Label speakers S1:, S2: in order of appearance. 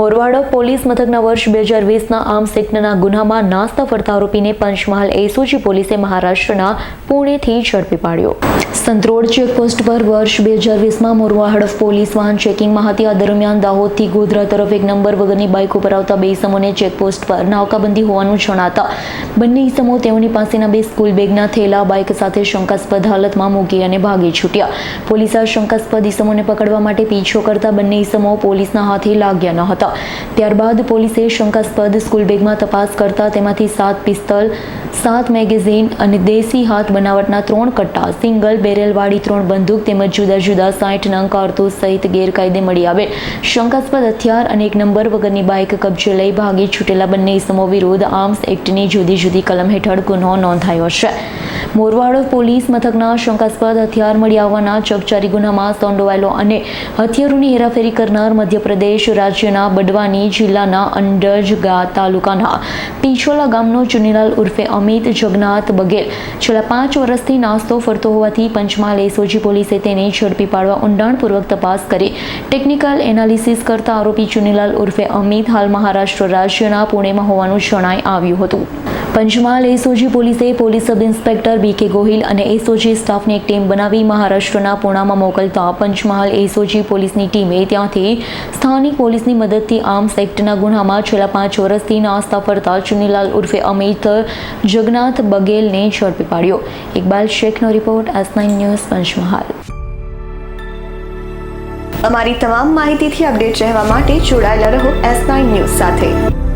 S1: Morvada police મથકના વર્ષ બે હજાર વીસના આર્મ્સ એક્ટના ગુનામાં નાસ્તા ફરતા આરોપીને પંચમહાલ એસઓજી પોલીસે મહારાષ્ટ્રના પુણેથી ઝડપી પાડ્યો. સંતરોડ ચેકપોસ્ટ પર વર્ષ બે હજાર વીસમાં મોરવાડ પોલીસ વાહન ચેકિંગમાં હતી. આ દરમિયાન દાહોદથી ગોધરા તરફ એક નંબર વગરની બાઇક ઉપર આવતા બે ઇસમોને ચેકપોસ્ટ પર નાકાબંધી હોવાનું જણાતા બંને ઇસમો તેઓની પાસેના બે સ્કૂલ બેગના થેલા, બાઇક સાથે શંકાસ્પદ હાલતમાં મૂકી અને ભાગી છૂટ્યા. પોલીસે આ શંકાસ્પદ ઇસમોને પકડવા માટે પીછો કરતા બંને ઇસમો પોલીસના હાથે લાગ્યા ન હતા. ત્યારબાદ પોલીસે શંકાસ્પદ સ્કૂલ બેગમાં તપાસ કરતા તેમાંથી સાત પિસ્તલ, સાત મેગેઝીન અને દેશી હાથ બનાવટના ત્રણ કટ્ટા, સિંગલ બેરેલવાળી ત્રણ બંદૂક તેમજ જુદા જુદા સાઠ નંગ કારતૂસ સહિત ગેરકાયદે મળી આવે શંકાસ્પદ હથિયાર અને એક નંબર વગરની બાઇક કબજે લઈ ભાગી છૂટેલા બંને ઇસમો વિરુદ્ધ આર્મ્સ એક્ટની જુદી જુદી કલમ હેઠળ ગુનો નોંધાયો છે. મોરવાડો પોલીસ મથકના શંકાસ્પદ હથિયાર મળી આવવાના ચકચારી ગુનામાં સંડોવાયેલો અને હથિયારોની હેરાફેરી કરનાર મધ્યપ્રદેશ રાજ્યના બડવાની જિલ્લાના અંડજગા તાલુકાના પીછોલા ગામનો ચુનીલાલ ઉર્ફે અમિત જગન્નાથ બગેલ. છેલ્લા પાંચ વર્ષથી નાસ્તો ફરતો હોવાથી પંચમહાલ એસઓજી પોલીસે તેને ઝડપી પાડવા ઊંડાણપૂર્વક તપાસ કરી. ટેકનિકલ એનાલિસિસ કરતા આરોપી ચુનીલાલ ઉર્ફે અમિત હાલ મહારાષ્ટ્ર રાજ્યના પુણેમાં હોવાનું જણાઈ આવ્યું હતું. પંચમહાલ એસઓજી પોલીસે police sub inspector B K Gohil અને એસઓજી સ્ટાફની એક ટીમ બનાવી મહારાષ્ટ્રના પુણામાં મોકલતા પંચમહાલ એસઓજી પોલીસની ટીમે ત્યાંથી સ્થાનિક પોલીસની મદદથી આર્મ્સ એક્ટના ગુનામાં છેલ્લા પાંચ વર્ષથી નાસ્તા ફરતા ચુનીલાલ ઉર્ફે અમિત જગન્નાથ બગેલને ઝડપી પાડ્યો. ઇકબાલ શેખનો રિપોર્ટ એસ ન્યૂઝ પંચમહાલ.
S2: અમારી તમામ માહિતીથી અપડેટ રહેવા માટે જોડાયેલા રહો એસ ન્યૂઝ સાથે.